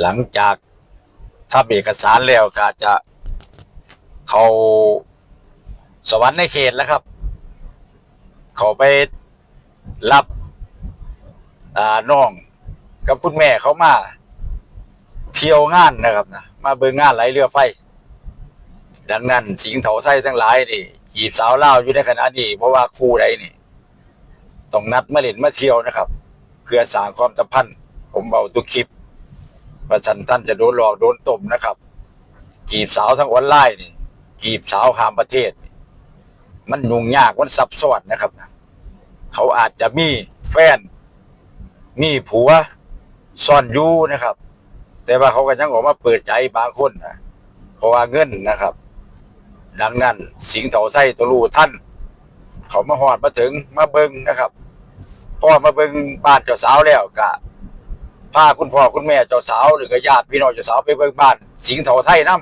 หลังจากทำเอกสารแล้วก็จะเขาสวรรค์ในเขตแล้วครับ เขาไปรับน้องกับคุณแม่เขามา เที่ยวงานนะครับนะมาเบิ่งงานไหลเรือไฟ ดังนั้น สิงห์เถาไส้ทั้งหลายนี่จีบสาวเล่าอยู่ในขณะนี้เพราะว่าคู่ใดนี่ต้องนัดมาเล่นมาเที่ยวนะครับ เพื่อสร้างความสัมพันธ์ ผมเอาตุกคลิป ประชันท่านจะโดนหลอกโดนตบนะครับ กีบสาวทั้งออนไลน์นี่กีบสาวข้ามประเทศ มันยุ่งยากมันซับซ้อนนะครับ เขาอาจจะมีแฟน มีผัวซ่อนอยู่นะครับ แต่ว่าเขาก็ยังออกมาเปิดใจบางคนนะเพราะว่าเงินนะครับ ดังนั้น สิงห์เถาไส้ตะลูท่าน เขามาหอดมาถึงมาเบิงนะครับพอมาเบิงบ้านเจ้าสาวแล้วกะ พาคุณพ่อคุณแม่เจ้าสาวหรือก็ญาติพี่น้องเจ้าสาวไปเบิงบ้าน สิงห์เถาไส้น้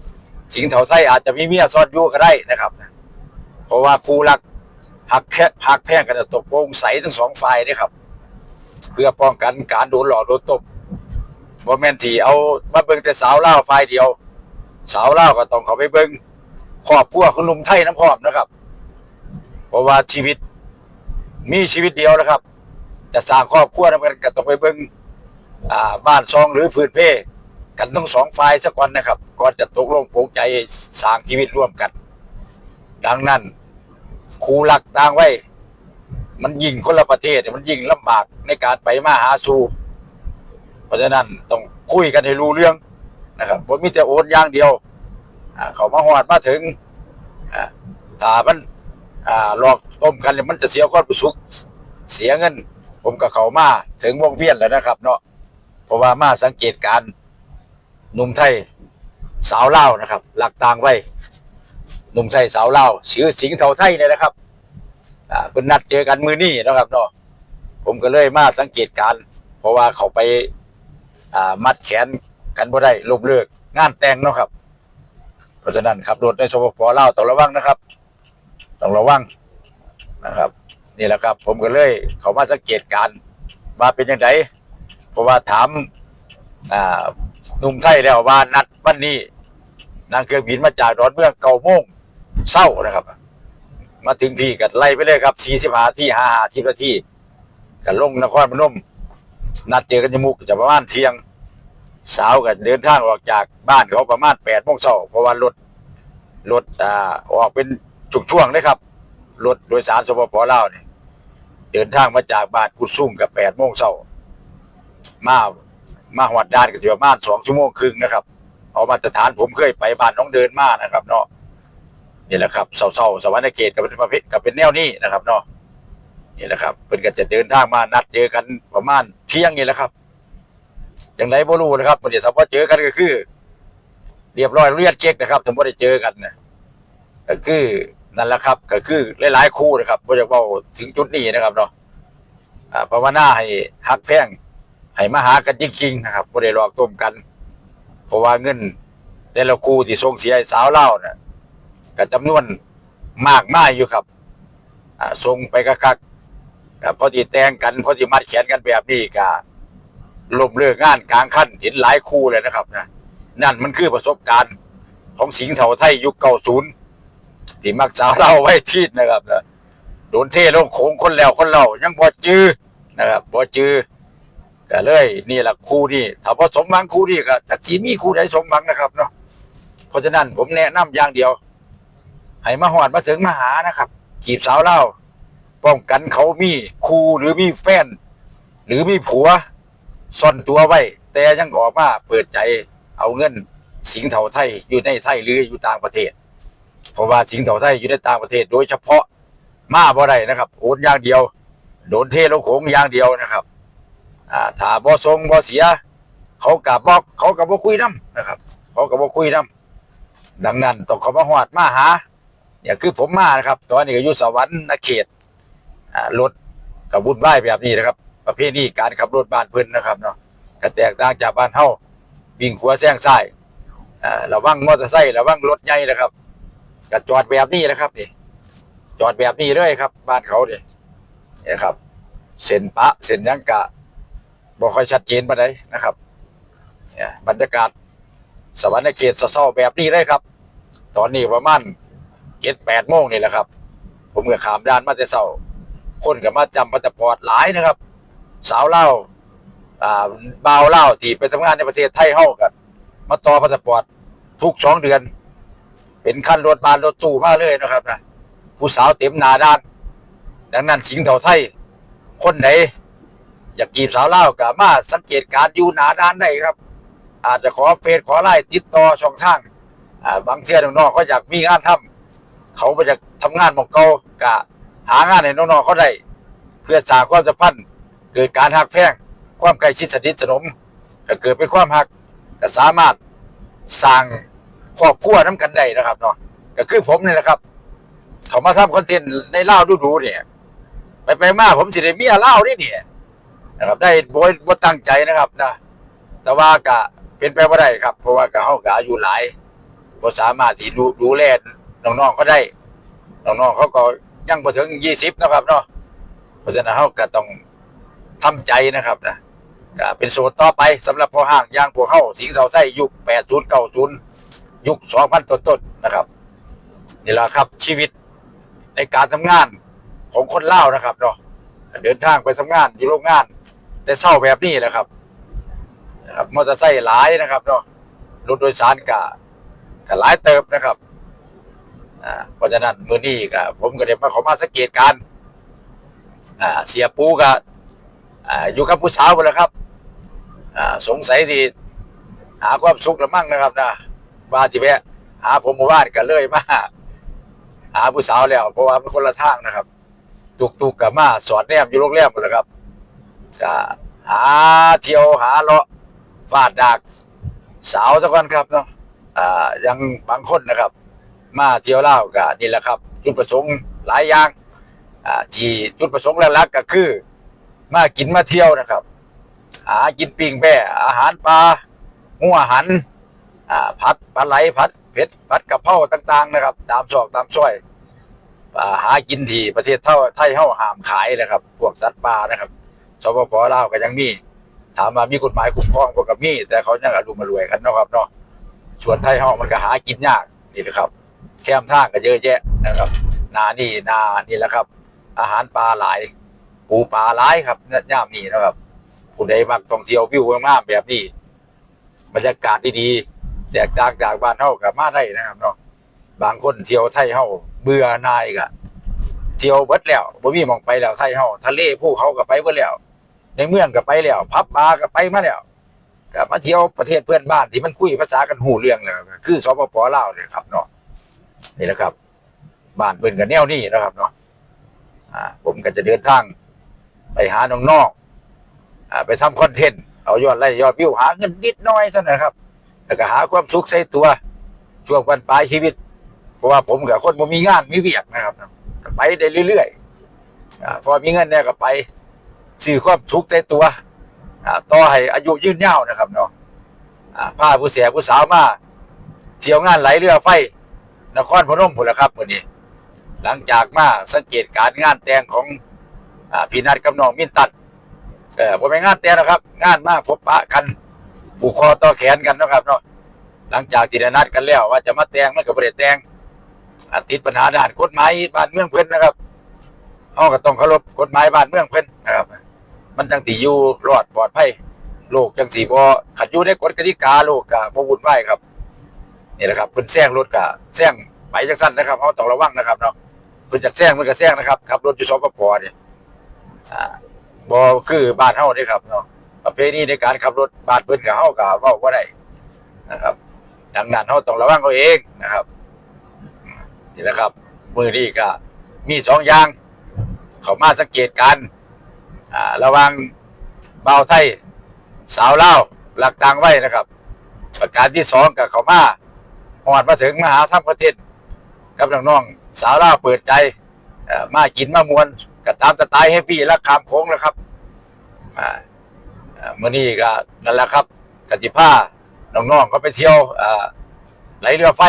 ำสิงห์เถาไส้อาจจะมีเมียซ่อนอยู่ก็ได้นะครับ เพราะว่าคู่รักหักแค่หักแพ่งกันตกโปร่งใสทั้งสองฝ่ายนะครับ เพื่อป้องกันการโดนหลอกโดนตบบ่แม่นทีเอามาเบิ่งแต่สาวเล่าฝ่ายเดียว สาวเล่าก็ต้องเขาไปเบิ่งครอบครัวคุณลุมไทยน้ำพร้อมนะครับ เพราะว่าชีวิตมีชีวิตเดียวนะครับ จะสร้างครอบครัวทำกันก็ต้องไปเบิ่งอ่า บ้านซองหรือพื้นเพกันทั้งสองฝ่ายสักก่อนนะครับ ก่อนจะตกลงปลงใจสร้างชีวิตร่วมกัน ดังนั้นครูหลักต่างไว้ มันยิ่งคนละประเทศมันยิ่งลำบากในการไปมาหาสู่เพราะฉะนั้นต้องคุยกันให้รู้เรื่องนะครับผมมีแต่โอนอย่างเดียวเขามาหอดมาถึงอ่าถ้ามันหลอกต้มกันมันจะเสียความรู้สึกเสียเงิน ผมกับเขามาถึงวงเวียนแล้วนะครับ เนาะ เพราะว่ามาสังเกตการหนุ่มไทยสาวเล่านะครับ หลักต่างไว้หนุ่มไทยสาวเล่าวชื่อสิงห์เทาไทยเนี่ยนะครับอ่าเป็นนัดเจอกันมือนี่นะครับเนาะผมก็เลยมาสังเกตการ เพราะว่าเขาไปอ่ามัดแขนกันบ่ได้ลบเลิกงานแต่งเนาะครับ เพราะฉะนั้นขับรถในสปปลาวต้องระวังนะครับต้องระวังนะครับ นี่แหละครับ ผมก็เลยเขามาสังเกตการณ์ว่าเป็นยังไง เพราะว่าถามหนุ่มไทยแล้วว่านัดวันนี้นางเครื่องบินมาจากดอนเมืองเก่าโมงเศร้านะครับ มาถึงพี่กัดไล่ไปเลยครับสี่สิบห้าที่ห้าที่ละที่กันลงนครพนมนัดเจอกันยมุกจะประมาณเที่ยงสาวก็เดินทางออกจากบ้านเขาประมาณแปดโมงเช้าเพราะว่ารถรถอ่าออกเป็นจุกช่วงเลยครับรถโดยสารสปปลาวเนี่ยเดินทางมาจากบ้านกุดซุ่มกับแปดโมงเช้า มามาหวัดด้านก็ถือประมาณสองชั่วโมงครึ่งนะครับ เอามาตรฐานผมเคยไปบ้านน้องเดินมานะครับ เนาะนี่แหละครับเศร้าๆสวรรค์เกตกับเป็นประเภทกับเป็นแนวนี้นะครับเนาะนี่แหละครับเพิ่นก็จะเดินทางมานัดเจอกันประมาณเที่ยงนี่แหละครับอย่างไรบ่รู้นะครับวันนี้สมมติเจอกันก็คือ เรียบร้อยเรียดเช็คนะครับสมมติได้เจอกันนะก็คือนั่นแหละครับ ก็คือหลายๆคู่นะครับบ่จะเว้าถึงจุดนี้นะครับเนาะอ่าภาวนาให้ฮักแพง ให้มาหากันจริงๆนะครับบ่ได้หลอกต้มกัน เพราะว่าเงิน แต่ละคู่ที่ส่งเสียสาวเล่าวน่ะก็จำนวนมากมายอยู่ครับส่งไปกักๆก็พอดีแต่งกันพอดีมัดแขนกันแบบนี้ก็ลมเลิกงานกลางขั้นเห็นหลายคู่เลยนะครับนะนั่นมันคือประสบการณ์ของสิงห์เถาไทยยุคเก่าศูนย์ที่มักสาวเล่าไว้ทีนะครับนะโดนเทลงโขงคนแล้วคนเล่ายังบ่จื้อนะครับบ่จื้อ ก็เลยนี่แหละคู่นี่ถ้าพอสมหวังคู่นี่ก็จักสีมีคู่ใดสมหวังนะครับเนาะเพราะฉะนั้นผมแนะนำอย่างเดียว ให้มาหอดมาถึงมาหานะครับจีบสาวเล่าป้องกันเขามีคู่หรือมีแฟน หรือมีผัวซ่อนตัวไว้ แต่ยังออกมาเปิดใจเอาเงิน สิงเถาไทยอยู่ในไทยหรืออยู่ต่างประเทศ เพราะว่าสิงเถาไทยอยู่ในต่างประเทศ โดยเฉพาะมาบ่ได้นะครับ โอนอย่างเดียว โดนเทลงโขงอย่างเดียวนะครับ อ่าถ้าบ่ทรงบ่เสีย เขากับบอกเขากับบ่คุยน้ำนะครับ เขากับบ่คุยน้ำดังนั้นต้องเขามาหอดมาหาเนี่ยคือผมมานะครับ ตอนนี้ก็อยู่สวรรค์นเขตอ่ารถกับวุ่นวายแบบนี้นะครับ ประเภทนี้การขับรถบ้านเพิ่นนะครับเนาะก็แตกต่างจากบ้านเฮาวิ่งขวาแซงซ้ายอ่าระวังมอเตอร์ไซค์ระวังรถใหญ่นะครับก็จอดแบบนี้นะครับนี่จอดแบบนี้เลยครับ บ้านเขาเนี่ยนี่ครับ เส้นปะเส้นยังกะ บ่ค่อยชัดเจนปานใดนะครับเนี่ยบรรยากาศสวรรค์เขตเศร้าแบบนี้เลยครับ ตอนนี้ประมาณเจ็ดแปดโมงนี่แหละครับ ผมก็ขามด้านมาแต่เศร้า คนก็มาจำมาแต่ปอดหลายนะครับ สาวเล่าอ่าบ่าวเล่าที่ไปทำงานในประเทศไทยเฮากันมาต่อพาสปอร์ตทุกสองเดือน เป็นขั้นรถบานรถตู้มาเลยนะครับนะผู้สาวเต็มหนาด้าน ดังนั้นสิงห์เถาไทย คนไหน อยากจีบสาวเล่ากับมาสังเกตการอยู่หนาด้านได้ครับ อาจจะขอเฟซขอไลน์ติดต่อช่องทางอ่าบางเที่ยน้องๆเขาอยากมีงานทำเขาไปจากทำงานหมองเก่ากะหางานให้น้องๆเขาได้ เพื่อสร้างความสัมพันธ์เกิดการหักแพงความใกล้ชิดสนิทสนมก็เกิดเป็นความหักก็สามารถสร้างครอบครัวน้ำกันได้นะครับเนาะก็คือผมนี่แหละครับ เขามาทำคอนเทนต์ในเล่าวดูๆเนี่ย ไปไปมาผมสิได้เมียเล่านี่เนี่ย นะครับ ได้โบยบ่ตั้งใจนะครับนะแต่ว่าก็เป็นไปบ่ได้ครับ เพราะว่าก็เฮาก็อายุหลายบ่สามารถที่ดูดูแลน้องๆเขาได้น้องๆเขาก็ยังบ่ถึง20นะครับเนาะเพราะฉะนั้นเราก็ต้องทำใจนะครับนะก็เป็นโสดต่อไปสำหรับพอห้างย่างพวกเข้าสิงเสาไส้ยุค80 90ยุค2000ต้นๆนะครับนี่แหละครับชีวิตในการทำงานของคนเล่านะครับเนาะเดินทางไปทำงานอยู่โรงงาน แต่เศร้าแบบนี้แหละครับนะครับมอเตอร์ไซค์หลายนะครับเนาะรถโดยสารก็ก็หลายเติบนะครับอ่าเพราะฉะนั้นมือนี้ก็ผมก็ได้มาขอมาสังเกตการอ่าเสียปูก็อ่าอยู่กับผู้สาวไปแล้วครับอ่าสงสัยที่หาความสุขละมั่งนะครับนะว่าที่แวะหาผมหมู่บ้านกันเลยมาหาผู้สาวแล้วเพราะว่ามันคนละทางนะครับ ตุกตุกกับมาสอนแนมอยู่โรงแรมหมดแล้วครับ ก็หาเที่ยวหาเลาะฟาดดากสาวสักวันครับเนาะอ่ายังบางคนนะครับ มาเที่ยวเล่าก็นี่แหละครับ จุดประสงค์หลายอย่างอ่าที่จุดประสงค์หลักๆก็คือ มากินมาเที่ยวนะครับ หากินปิ้งแบ่อาหารปลาหัวหันอ่าผัดปลาไหลผัดเผ็ดผัดกะเพราต่าง ๆ นะครับ ตามซอกตามซอยอ่าหากินที่ประเทศเท่าไทยเฮาหามขายนะครับ พวกสัตว์ป่านะครับ สปปลาวก็ยังมี ถามว่ามีกฎหมายคุ้มครองพวกกับมี แต่เขายังอารมมารวยกันเนาะครับเนาะส่วนไทยเฮามันก็หากินยากนี่แหละครับ แคมทางก็เยอะแยะนะครับ นานี่นานี่แหละครับ อาหารปลาหลาย ปูปลาหลายครับย่ามนี่นะครับผู้ใดมักท่องเที่ยววิวงามแบบนี้บรรยากาศดีๆแตกต่างจากบ้านเฮากับมาได้นะครับเนาะบางคนเที่ยวไทยเฮาเบื่อนายก็เที่ยวเบิดแล้วบ่มีมองไปแล้วไทยเฮาทะเลภูเขาก็ไปเบิดแล้ว ในเมืองก็ไปแล้วพับบาร์ก็ไปมาแล้วก็มาเที่ยวประเทศเพื่อนบ้านที่มันคุยภาษากันหูเรื่องแล้วคือสปปลาวเนี่ยครับเนาะนี่แหละครับ บ้านเพิ่นกับแนวนี้นะครับเนาะอ่า ผมก็จะเดินทาง ไปหาน้องๆอ่าไปทำคอนเทนต์เอายอดไลค์ยอดวิวหาเงินนิดน้อยเท่านั้นครับแล้วก็หาความสุขใส่ตัว ช่วงวันปลายชีวิต เพราะว่าผมกับคนบ่มีงานมีเวียกนะครับก็ไปได้เรื่อยๆอ่าพอมีเงินเนี่ยก็ไป ซื้อความสุกข์ใส่ตัวต่อให้อายุยืนยาวนะครับเนาะอ่าพาผู้เสียผู้สาวมาเที่ยวงานไหลเรือไฟ นครพนมพุ่นละครับมื้อนี้ หลังจากมาสังเกตการงานแต่งของอพี่นัดกับน้องมินตัดเออบ่เป็นงานแต่งนะครับ งานมาพบปะกันผูกคอต่อแขนกันนะครับเนาะหลังจากที่ได้นัดกันแล้ว ว่าจะมาแต่งมันก็บ่ได้แต่งติดปัญหาด้านกฎหมายบ้านเมืองเพิ่นนะครับเฮาก็ต้องเคารพกฎหมายบ้านเมืองเพิ่นนะครับ มันจังสิอยู่รอดปลอดภัยโลกจังสิบ่ขัดอยู่ในกฎกติกาโลกก็บ่วุ่นวายครับนี่แหละครับเพิ่นแซงรถกะแซงไปจังสั้นนะครับเขาต้องระวังนะครับเนาะเพิ่นจากแซงมันก็แซงนะครับขับรถอยู่สปปเนี่ยอ่าบ่คือบ้านเฮาเด้ครับเนาะประเพณีในการขับรถบ้านเพิ่นกับเฮาก็เว้าบ่ได้นะครับ ดังนั้นเฮาต้องระวังเอาเองนะครับนี่แหละครับ มือนี้ก็มีสองอย่าง เขามาสังเกตการณ์ ระหวังเบาไทย สาวเล่าหลักต่างไว้นะครับ ประการที่สองกับเขามาหอดมาถึงมาหาทำคอนเทนต์กับน้องๆสาวเล่าเปิดใจมากินมามวนก็ตามสไตล์แฮปปี้และคามโค้งแล้วครับเมื่อนี้ก็นั่นแหละครับกติภาน้องๆก็ไปเที่ยวไหลเรือไฟ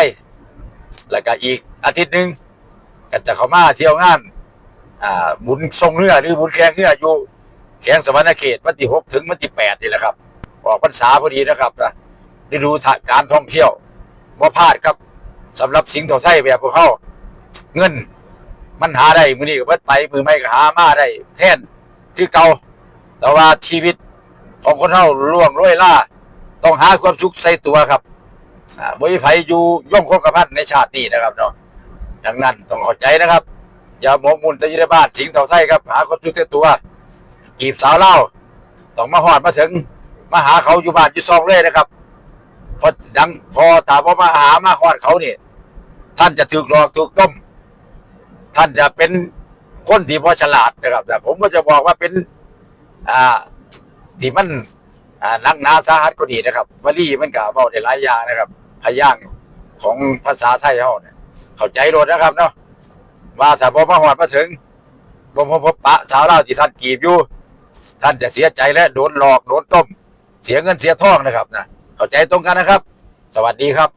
แล้วก็อีกอาทิตย์หนึ่งก็จะเข้ามาเที่ยวงานบุญทรงเรือหรือบุญแข่งเรืออยู่ แข่งสวรรณเขตวันที่หกถึงวันที่แปดนี่แหละครับ ออกพรรษาพอดีนะครับนะฤดูการท่องเที่ยวบ่พลาดครับสำหรับสิงห์เท่าไทยแบบพวกเขาเงิน มันหาได้มือนี้ก็เบิดไปมือไม่ก็หามาได้แท่นคือเก่าแต่ว่าชีวิตของคนเฮาล่วงโรยล่า ต้องหาความสุขใส่ตัวครับอ่าบ่มีไผอยู่ย่อมคงกระพันในชาตินี้นะครับเนาะดังนั้นต้องเข้าใจนะครับ อย่าหมกมุ่นแต่อยู่ในบ้านสิงห์เท่าไทยครับ หาความสุขใส่ตัว กีบสาวเล่าต้องมาหอดมาถึงมาหาเขาอยู่บ้านอยู่ซองเลยนะครับพอดังพอถามว่ามาหามาหอดเขานี่ท่านจะถูกหลอกถูกต้ม ท่านจะเป็นคนที่พอฉลาดนะครับ แต่ผมก็จะบอกว่าเป็น อ่าที่มันอ่านักหนาสาหัสก็ดีนะครับวลีมันก็บอกได้หลายอย่างนะครับพยางของภาษาไทยเฮาเนี่ยเข้าใจโดดนะครับเนาะว่าถ้าบ่มาหอดมาถึงบ่พบพบปะสาวเล่าที่ท่านกีบอยู่ ท่านจะเสียใจและโดนหลอกโดนต้ม เสียเงินเสียทองนะครับนะเข้าใจตรงกันนะครับ สวัสดีครับ